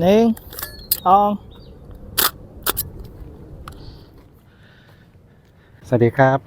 หนึ่งสองสวัสดีครับ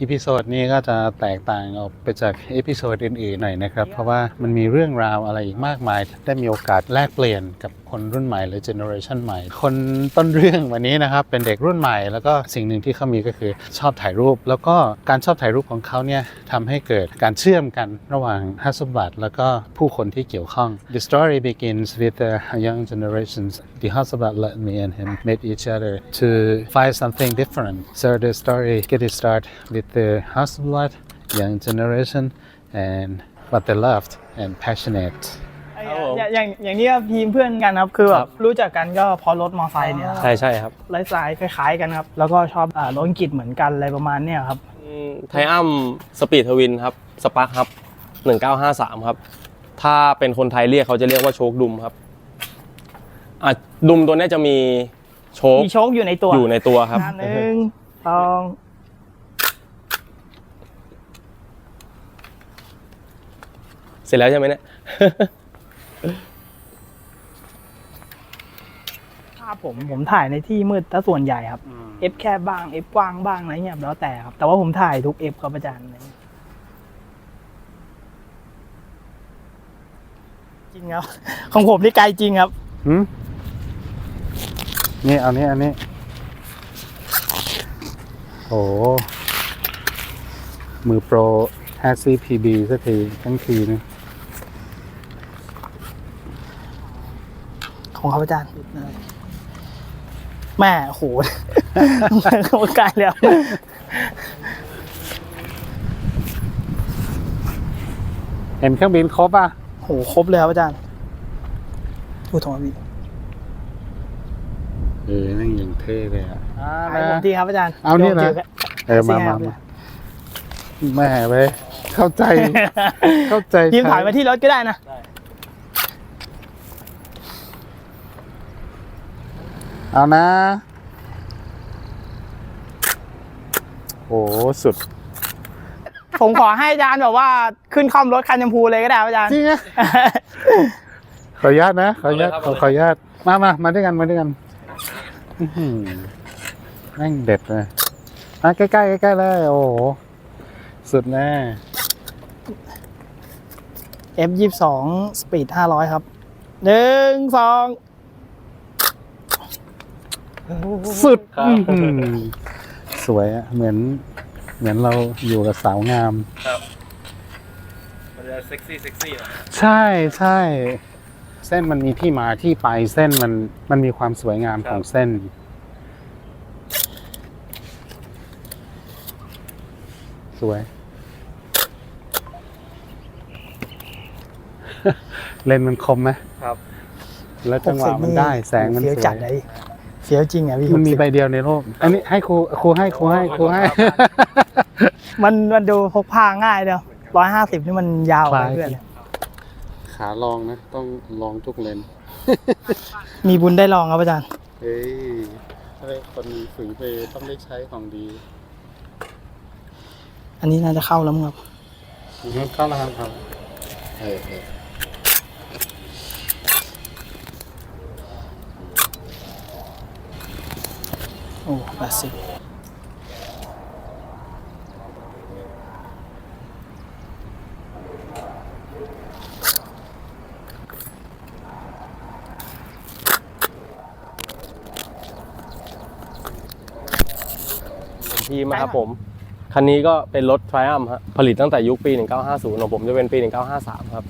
อีพิโซดนี้ก็จะแตกต่างออกไปจากอีพิโซดอื่นๆหน่อยนะครับ เพราะว่ามันมีเรื่องราวอะไรอีกมากมาย ได้มีโอกาสแลกเปลี่ยนกับ คนรุ่นใหม่หรือเจเนอเรชันใหม่ คนต้นเรื่องวันนี้นะครับเป็นเด็กรุ่นใหม่ แล้วก็สิ่งหนึ่งที่เขามีก็คือชอบถ่ายรูป แล้วก็การชอบถ่ายรูปของเขาเนี่ยทำให้เกิดการเชื่อมกันระหว่างฮัสบัตแล้วก็ผู้คนที่เกี่ยวข้อง The story begins with the young generations the Hasselblad let me and him meet each other to find something different. So the story get it start with the Hasselblad young generation and what they loved and passionate. ครับผม อย่างอย่างอย่างนี้ก็ทีมเพื่อนกันครับ คือแบครับบ รู้จักกันก็เพอรถมอไซค์เนี่ยใช่ใช่ครับไลฟ์สไตล์คล้ายๆกันครับ แล้วก็ชอบอ่ารถอังกฤษเหมือนกันอะไรประมาณเนี้ยครับ ไทอัมสปีดทวินครับสปาร์คครับ1953 ครับ ถ้าเป็นคนไทยเรียกเขาจะเรียกว่าโชคดุมครับอะดุมตัวเนี้ยจะมีโชคมีโชคอยู่ในตัวอยู่ในตัวครับ หนึ่งสองเสร็จแล้วใช่ไหมเนี่ย ภาพผมผมถ่ายในที่มืดถ้าส่วนใหญ่ครับเอฟแคบบ้างเอฟกว้างบ้างอะไรเงี้ยแล้วแต่ครับ แต่ว่าผมถ่ายทุกเอฟครับอาจารย์อะไรเงี้ยจริงครับของผมนี่ไกลจริงครับหืมนี่เอานี้อันนี้โอ้มือโปร5 PB สักทีทั้งทีนึงของครับอาจารย์ แม่โหโหไกลแล้ว เห็นเครื่องบินครบอะโหครบเลยครับอาจารย์พูดถงพี่เออนั่งอย่างเท่เลยอะให้ผมทีครับอาจารย์ เอาเนี่ยนะดี๋วจกัเออมามามาแม่ไปเข้าใจ เข้าใจทีมถ่ายมาที่รถก็ได้นะ เอานะ โอ้สุด ผมขอให้อาจารย์แบบว่าขึ้นคล่อมรถคันชมพูเลยก็ได้ครับอาจารย์ จริงอะขออนุญาตนะ ขออนุญาตเอาเลยครับขอขออนุญาตมามามาด้วยกันมาด้วยกันอื้อหือแม่งเด็ดเลยอะใกล้ใกล้ๆใกล้ๆเลยโอ้โหสุดแน่ F ยี่สองสปีดห้าร้อยครับหนึ่งสอง สุดครับ อื้อหือสวยอะเหมือน เหมือนเราอยู่กับสาวงาม ครับ มันจะเซ็กซี่เซ็กซี่นะใช่ใช่ เส้นมันมีที่มาที่ไปเส้นมันมันมีความสวยงามของเส้น สวย เลนส์มันคมไหมครับ แล้วจังหวะมันได้ แสงมันเฟี้ยวสวจัดยเลย เฟี้ยวจริงอะพี่มันมีใบเดียวในโลก อันนี้ให้ครูครูให้ครูให้ครูให้ มันมันดูพกพาง่ายเดียวร้อยห้าสิบนี่มันยาวคไปล้ายเพื่อนขาลองนะ ต้องลองทุกเลนส์มีบุญได้ลองครับอาจารย์ เฮ้ยถ้าได้คนฝึกไปต้องได้ใช้ของดี อันนี้น่าจะเข้าแล้วมั้งครับอือฮึเข้าแล้วครับครับเออเออ โอ้แปดสิบทีมนะครับผม คันนี้ก็เป็นรถ Triumph ฮะผลิตตั้งแต่ยุคปี 1950ของผมจะเป็นปี 1953 ครับ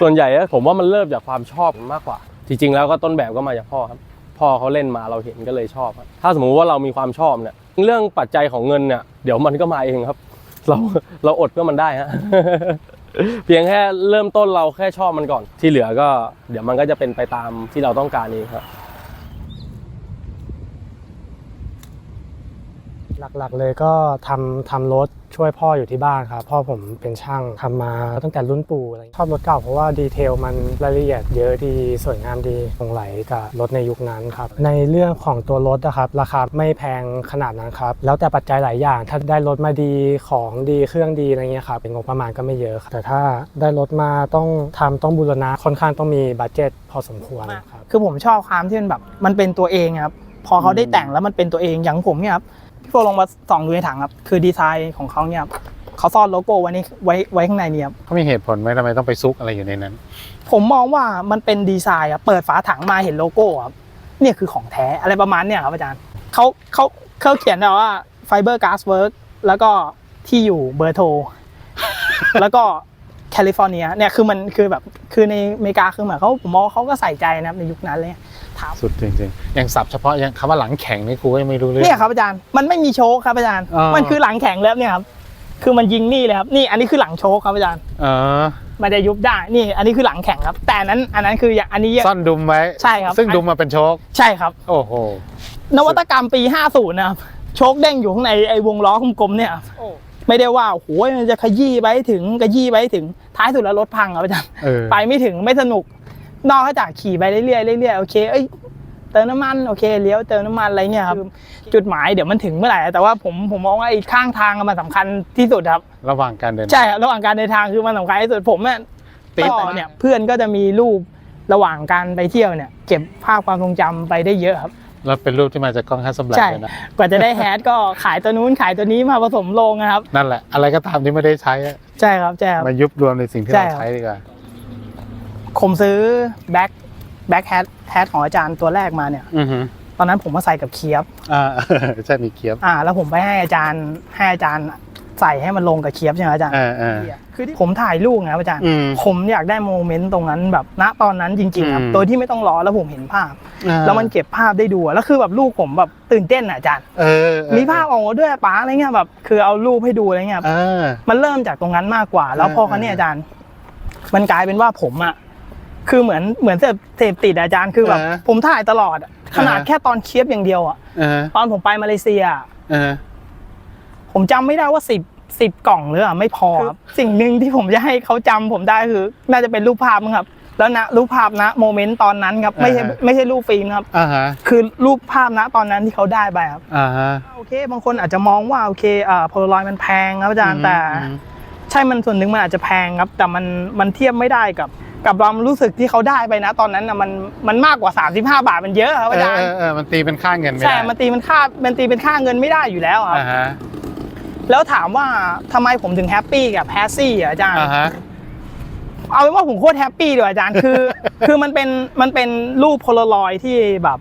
ส่วนใหญ่ผมว่ามันเริ่มจากความชอบมากกว่า จริงๆแล้วก็ต้นแบบก็มาจากพ่อครับ พ่อเขาเล่นมาเราเห็นก็เลยชอบครับถ้าสมมุติว่าเรามีความชอบเนี่ยเรื่องปัจจัยของเงินเนี่ยเดี๋ยวมันก็มาเองครับ เราเราอดเพื่อมันได้ฮะเพียงแค่เริ่มต้นเราแค่ชอบมันก่อน ที่เหลือก็ เดี๋ยวมันก็จะเป็นไปตามที่เราต้องการเองครับ หลักๆ เลยก็ทำทำรถช่วยพ่ออยู่ที่บ้านครับพ่อผมเป็นช่างทำมาตั้งแต่รุ่นปู่อะไรชอบรถเก่าเพราะว่าดีเทลมันรายละเอียดเยอะดีสวยงามดีหลงไหลกับรถในยุคนั้นครับในเรื่องของตัวรถนะครับราคาไม่แพงขนาดนั้นครับแล้วแต่ปัจจัยหลายอย่าง ถ้าได้รถมาดีของดีเครื่องดีอะไรเงี้ยครับเป็นงบประมาณก็ไม่เยอะครับแต่ถ้าได้รถมาต้องทำต้องบูรณะค่อนข้างต้องมีบัตเจ็ตพอสมควรครับคือผมชอบความที่มันแบบมันเป็นตัวเองครับพอเขาได้แต่งแล้วมันเป็นตัวเองอย่างผมเนี่ยครับ พี่โฟลองมาส่องดูในถังครับ คือดีไซน์ของเขาเนี่ยครับเขาซ่อนโลโก้ไว้ในไว้ไว้ข้างในเนี่ยครับเขามีเหตุผลไหมทำไมต้องไปซุกอะไรอยู่ในนั้น ผมมองว่ามันเป็นดีไซน์ครับเปิดฝาถังมาเห็นโลโก้ครับเนี่ยคือของแท้อะไรประมาณเนี่ยครับอาจารย์เขาเขาเขาเขียนแบบว่าไฟเบอร์ก๊าซเวิร์กแล้วก็ที่อยู่เบอร์โทร แล้วก็ แคลิฟอร์เนียเนี่ยคือมันคือแบบคือในอเมริกาคือเหมือนเขาผมมองว่าเขาก็ใส่ใจนะครับในยุคนั้นเลยถามสุดจริงๆอย่างสับเฉพาะอย่างคำว่าหลังแข็งนี่กูก็ยังไม่รู้เรื่องเนี่ยครับอาจารย์มันไม่มีโชคครับอาจารย์อ่ามัมันคือหลังแข็งแล้วเนี่ยครับคือมันยิงนี่เลยครับนี่อันนี้คือหลังโชคครับอาจารย์เออมันจะยุบได้นี่ อันนี้คือหลังแข็งครับ แต่อันนั้นอันนั้นคืออย่างอันนี้ซ่อนดุมไว้ใช่ครับ ซึ่งดุมมาเป็นโชคใช่ครับ โอ้โหนวัตกรรมปี 50 นะครับโชคเด้งอยู่ข้างในไอ้วงล้อกลมๆเนี่ยครับ ไม่ได้ว่าโอ้โหมันจะขยี้ไปให้ถึงขยี้ไปให้ถึงท้ายสุดแล้วรถพังครับอาจารย์เออไปไม่ถึงไม่สนุก นอกจากขี่ไปเรื่อยๆเรื่อยๆโอเคเอ้ยเติมน้ำมันโอเคเลี้ยวเติมน้ำมันอะไรเงี้ยครับจุดหมายเดี๋ยวมันถึงเมื่อไหร่แต่ว่าผมผมมองว่าไอ้ข้างทางอะมันสำคัญที่สุดครับ ระหว่างการเดินใช่ครับระหว่างการเดินทางคือมันสำคัญที่สุดผมเนี่ยติดก็เนี่ยเพื่อนก็จะมีรูประหว่างการไปเที่ยวเนี่ย เก็บภาพความทรงจำไปได้เยอะครับ แล้วเป็นรูปที่มาจากกล้องฮัสซับแบล็ใช่เลยนะ กว่าจะได้แฮชก็ขายตัวนู้นขายตัวนี้มาผสมลงนะครับ นั่นแหละ อะไรก็ตามที่ไม่ได้ใช้อะใช่ครับใช่ครับ มายุบรวมในสิ่งที่ใช่เราครับ ใช้ดีกว่า ผมซื้อแบ็คแบ็คแฮทแฮทของอาจารย์ตัวแรกมาเนี่ย อือฮึตอนนั้นผมมาใส่กับเคียบอ่า ใช่มีเคียบ อ่า แล้วผมไปให้อาจารย์ให้อาจารย์ ใส่ให้มันลงกับเคียบใช่ไหมอาจารย์อ่าอ่า คือที่ผมถ่ายรูปนะครับอาจารย์ อืมผมอยากได้โมเมนต์ตรงนั้นแบบณตอนนั้นจริง ๆ ครับ อืม โดยที่ไม่ต้องรอแล้วผมเห็นภาพ อ่าแล้วมันเก็บภาพได้ดูอะแล้วคือแบบลูกผมแบบตื่นเต้นอะอาจารย์ เออเออมีภาพออกมาด้วยป๋าอะไรเงี้ยแบบคือเอารูปให้ดูอะไรเงี้ยอ่ามันเริ่มจากตรงนั้นมากกว่า แล้วพอเออ เขาวเนี่ยอาจารย์ มันกลายเป็นว่าผมอะคือเหมือนเหมือนเสพเสพติดอะอาจารย์คือแบบเออผมถ่ายตลอดอะขนาดเออแค่ตอนเคียบอย่างเดียวอะอ่าตอนผมไปมาเลเซียอะอ่า ผมจำไม่ได้ว่าสิบสิบกล่องหรืออะไม่พอครับสิ่งหนึ่งที่ผมจะให้เขาจำผมได้คือ น่าจะเป็นรูปภาพมั้งครับ แล้วนะรูปภาพนะโมเมนต์ตอนนั้นครับไม่ใช่ไม่ใช่รูปฟิล์มนะครับอ่าฮะคือรูปภาพนะตอนนั้นที่เขาได้ไปครับอ่าฮะโอเค บางคนอาจจะมองว่าโอเคอ่าโพลารอยมันแพงครับอาจารย์แต่อืมใช่มันส่วนหนึ่งมันอาจจะแพงครับ แต่มันมันเทียบไม่ได้กับกับความรู้สึกที่เขาได้ไปนะ ตอนนั้นนะมันมันมากกว่า 35 บาทมันเยอะครับเออาอจารเอย์อเออมันตีเป็นค่าเงินไม่ใช่ได้มันตีเป็นค่ามันตีเป็นค่าเงินไม่ได้อยู่แล้วครับอ่าฮะ แล้วถามว่าทำไมผมถึงแฮปปี้กับแฮสซี่อะอาจารย์ อ่าฮะ เอาเป็นว่าผมโคตรแฮปปี้เลยอาจารย์ คือ คือมันเป็นมันเป็นรูปโพลารอยที่แบบ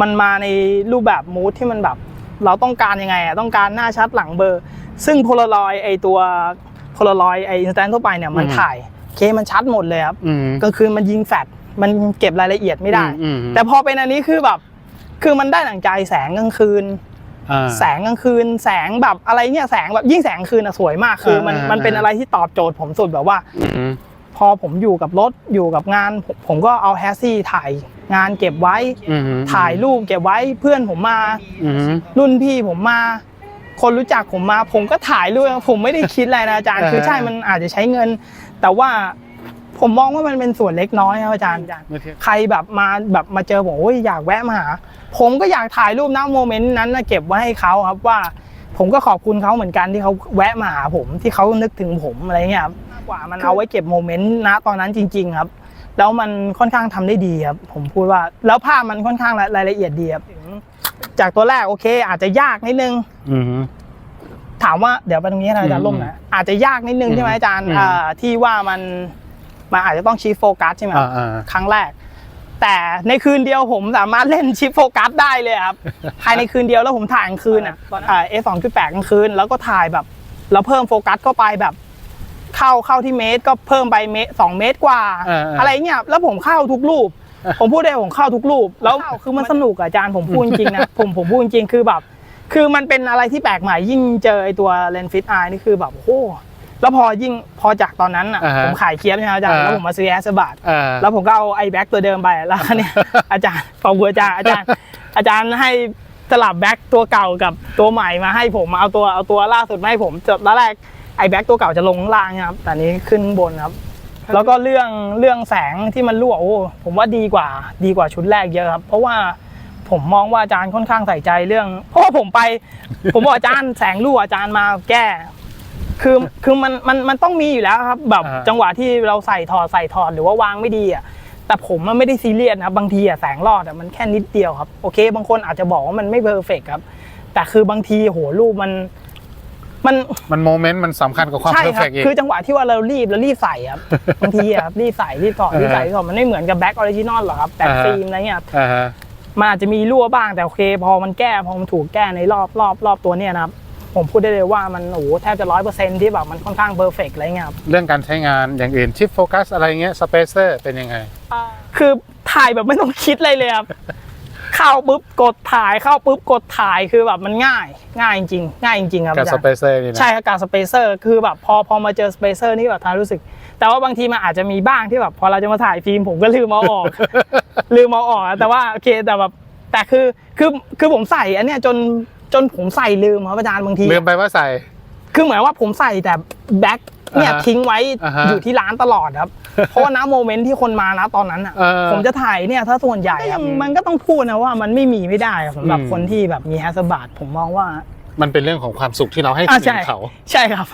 มันมาในรูปแบบมูดที่มันแบบ เราต้องการยังไงอะต้องการหน้าชัดหลังเบลอร์ ซึ่งโพลารอยไอตัวโพลารอยไออินสแตนทั่วไปเนี่ยมันอืม ถ่ายเคมันชัดหมดเลยครับอืมกลางคืนมันยิงแฟลชมันเก็บรายละเอียดไม่ได้ อืมอืมแต่พอเป็นอันนี้คือแบบ คือมันได้หนังใจแสงกลางคืนอ่า แสงกลางคืนแสงแบบอะไรเนี่ยแสงแบบยิ่งแสงกลางคืนอะสวยมากคือมันอ่ามัมันเป็นอะไรที่ตอบโจทย์ผมสุดแบบว่าอืมพอผมอยู่กับรถอยู่กับงาน ผมผมก็เอาแฮสซี่ถ่ายงานเก็บไว้อืมถ่ายรูปเก็บไว้เพื่อนผมมาอืมรุ่นพี่ผมมา คนรู้จักผมมา ผมก็ถ่ายรูปผมไม่ได้คิดอะไรนะอาจารย์อ่าคือใช่มันอาจจะใช้เงิน แต่ว่าผมมองว่ามันเป็นส่วนเล็กน้อยครับอาจารย์เมื่อเทียบใครแบบมาแบบมาเจอผมโอ้ยอยากแวะมาหา ผมก็อยากถ่ายรูปนะโมเมนต์นั้นนะเก็บไว้ให้เขาครับว่า ผมก็ขอบคุณเขาเหมือนกันที่เขาแวะมาหาผมที่เขานึกถึงผมอะไรเงี้ยครับมากกว่ามันเอาไว้เก็บโมเมนต์นะตอนนั้นจริง ๆ ครับ แล้วมันค่อนข้างทำได้ดีครับ ผมพูดว่าแล้วภาพมันค่อนข้างรายละเอียดดีครับถึงจากตัวแรกโอเค อาจจะยากนิดนึงอืมถามว่าเดี๋ยวไปตรงนี้นะอาจารย์อืมล่มนะอาจจะยากนิดนึงอืมใช่ไหมอาจารย์อืมอ่าที่ว่ามันมันอาจจะต้องชี้โฟกัสใช่ไหมครับอ่าอ่าครั้งแรก แต่ในคืนเดียวผมสามารถเล่นชิปโฟกัสได้เลยครับภายในคืนเดียวแล้วผมถ่ายกลางคืนอะเอสองจุดแปดกลางคืน แล้วก็ถ่ายแบบแล้วเพิ่มโฟกัสเข้าไปแบบ เข้าเข้าที่เมตรก็เพิ่มไปเมตรสองเมตรกว่าเออเออออะไรเงี้ยแล้วผมเข้าทุกรูป ผมพูดได้ผมเข้าทุกรูป แล้วคือมันสนุกอะอาจารย์ผมพูดจริงๆนะผมผมพูดจริงๆคือแบบ คือมันเป็นอะไรที่แปลกใหม่ยิ่งเจอไอตัวเลนฟิตไอนี่คือแบบโอ้โห แล้วพอยิ่งพอจากตอนนั้นอะอ่าฮะผมขายเคียบใช่ไหมอาจารย์อ่า แล้วผมมาซื้อแอสบาทอ่า แล้วผมก็เอาไอแบ็กตัวเดิมไปแล้วเนี่ย อาจารย์ขอบคุณอาจารย์อาจารย์ อาจารย์ให้สลับแบ็คตัวเก่ากับตัวใหม่มาให้ผมเอาตัวเอาตัวล่าสุดมาให้ผมตอนแรกไอ้แบ็คตัวเก่าจะลงข้างล่างครับแต่อันนี้ขึ้นบนครับ แล้วก็เรื่องเรื่องแสงที่มันรั่วโอ้ผมว่าดีกว่าดีกว่าชุดแรกเยอะครับ เพราะว่าผมมองว่าอาจารย์ค่อนข้างใส่ใจเรื่อง เพราะว่าผมไป ผมบอกอาจารย์แสงรั่วอาจารย์มาแก้ คือคือมันมันมันต้องมีอยู่แล้วครับ แบบอ่า จังหวะที่เราใส่ถอดใส่ถอดหรือว่าวางไม่ดีอะแต่ผมมันไม่ได้ซีเรียสนะครับบางทีอะแสงรอดอะมันแค่นิดเดียวครับโอเค บางคนอาจจะบอกว่ามันไม่เพอร์เฟกครับ แต่คือบางทีโหรูปมันมันมันโมเมนต์มันสำคัญกับความใช่เพอร์คเฟรักต์อีก คือจังหวะที่ว่าเรารีบแล้วรีบใส่ครับ บางทีอะครับรีบใส่รีบถอดรีบใส่รีบถอดมันไม่เหมือนกับแบ็คออริจินอลหรอกครับแบ็คอ่าฮะ ฟิล์มอะไรเงี้ยครับ อ่าฮะ มันอาจจะมีรั่วบ้างแต่โอเค พอมันแก้พอมันถูกแก้ในรอบรอบรอบตัวเนี้ยนะครับ ผมพูดได้เลยว่ามันโอ้โหแทบจะร้อยเปอร์เซ็นที่แบบมันค่อนข้างเพอร์เฟกอะไรเงี้ยครับเรื่องการใช้งานอย่างอื่นชิปโฟกัสอะไรเงี้ยสเปเซอร์เป็นยังไง คือถ่ายแบบไม่ต้องคิดอะไรเลยครับ เข้าปุ๊บกดถ่ายเข้าปุ๊บกดถ่ายคือแบบมันง่าย ง่ายจริงๆง่ายจริงๆครับกับอาสจารย์เปเซอร์นี่นะใช่ครับการสเปเซอร์คือแบบพอพอมาเจอสเปเซอร์นี่แบบทานรู้สึก แต่ว่าบางทีมันอาจจะมีบ้างที่แบบพอเราจะมาถ่ายฟิล์มผมก็ลืมเอาออก ลืมเอาออกอะแต่ว่าโอเคแต่แบบแต่คือคือคือผมใส่อันเนี้ยจน จนผมใส่ลืมครับอาจารย์บางทีลืมไปว่าใส่ คือเหมือนว่าผมใส่แต่แบ็คเนี่ยอ่าฮะทิ้งไว้อ่าฮะอยู่ที่ร้านตลอดครับ เพราะว่านะโมเมนต์ที่คนมานะตอนนั้นอะเออผมจะถ่ายเนี่ยถ้าส่วนใหญ่อะมันก็ต้องพูดนะว่ามันไม่มีไม่ได้อะสำหรับอืมคนที่แบบมีแฮสบัตผมมองว่ามันเป็นเรื่องของความสุขที่เราให้คอ่านอื่ใช่นเขา ใช่ครับ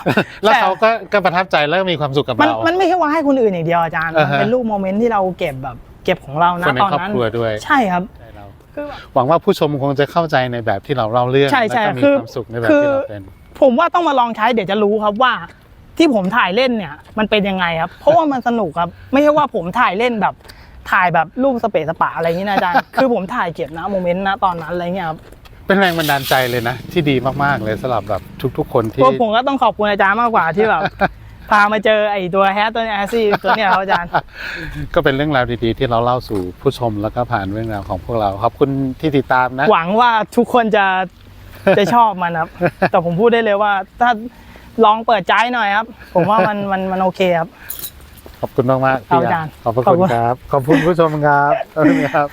แล้วใช่เขาก็ก็ประทับใจแล้วก็มีความสุขกับมันเรา มันไม่ใช่ว่าให้คนอื่นอย่างเดียวอาจารย์อ่ามันฮะเป็นรูปโมเมนต์ที่เราเก็บแบบ เก็บของเราคนะนในตอนครอบนั้นครัวด้วยใช่ครับใช่เรา คือแบบ หวังว่าผู้ชมคงจะเข้าใจในแบบที่เราเล่าเรื่องใช่ใช่แล้วก็มีคือความสุขในแบบคือ ที่เราเป็น ผมว่าต้องมาลองใช้เดี๋ยวจะรู้ครับว่า ที่ผมถ่ายเล่นเนี่ย มันเป็นยังไงครับ เพราะว่ามันสนุกครับ ไม่ใช่ว่าผมถ่ายเล่นแบบ ถ่ายแบบรูปสเปซสปะอะไรอย่างนี้นะอาจารย์ คือผมถ่ายเก็บนะโมเมนต์นะตอนนั้นอะไรเงี้ยครับเป็นแรงบันดาลใจเลยนะ ที่ดีมากๆเลยสำหรับแบบทุกๆคนที่พวกผมก็ต้องขอบคุณอาจารย์มากกว่าที่แบบ พามาเจอไอ้ตัวแฮชตัวเนี้แอซี่ตัวเนี้ยครับอาจารย์ ก็เป็นเรื่องราวดีๆ ที่เราเล่าสู่ผู้ชมแล้วก็ผ่านเรื่องราวของพวกเราขอบคุณที่ติดตามนะ หวังว่าทุกคนจะจะชอบมันครับ แต่ผมพูดได้เลยว่า ถ้าลองเปิดใจหน่อยครับ ผมว่ามันมันมันโอเคครับ ขอบคุณมากๆครับพี่อาจารย์ขอบพระขอบคุคุณณ ครับ ขอบคุณผู้ชมครับขอบคุณครับ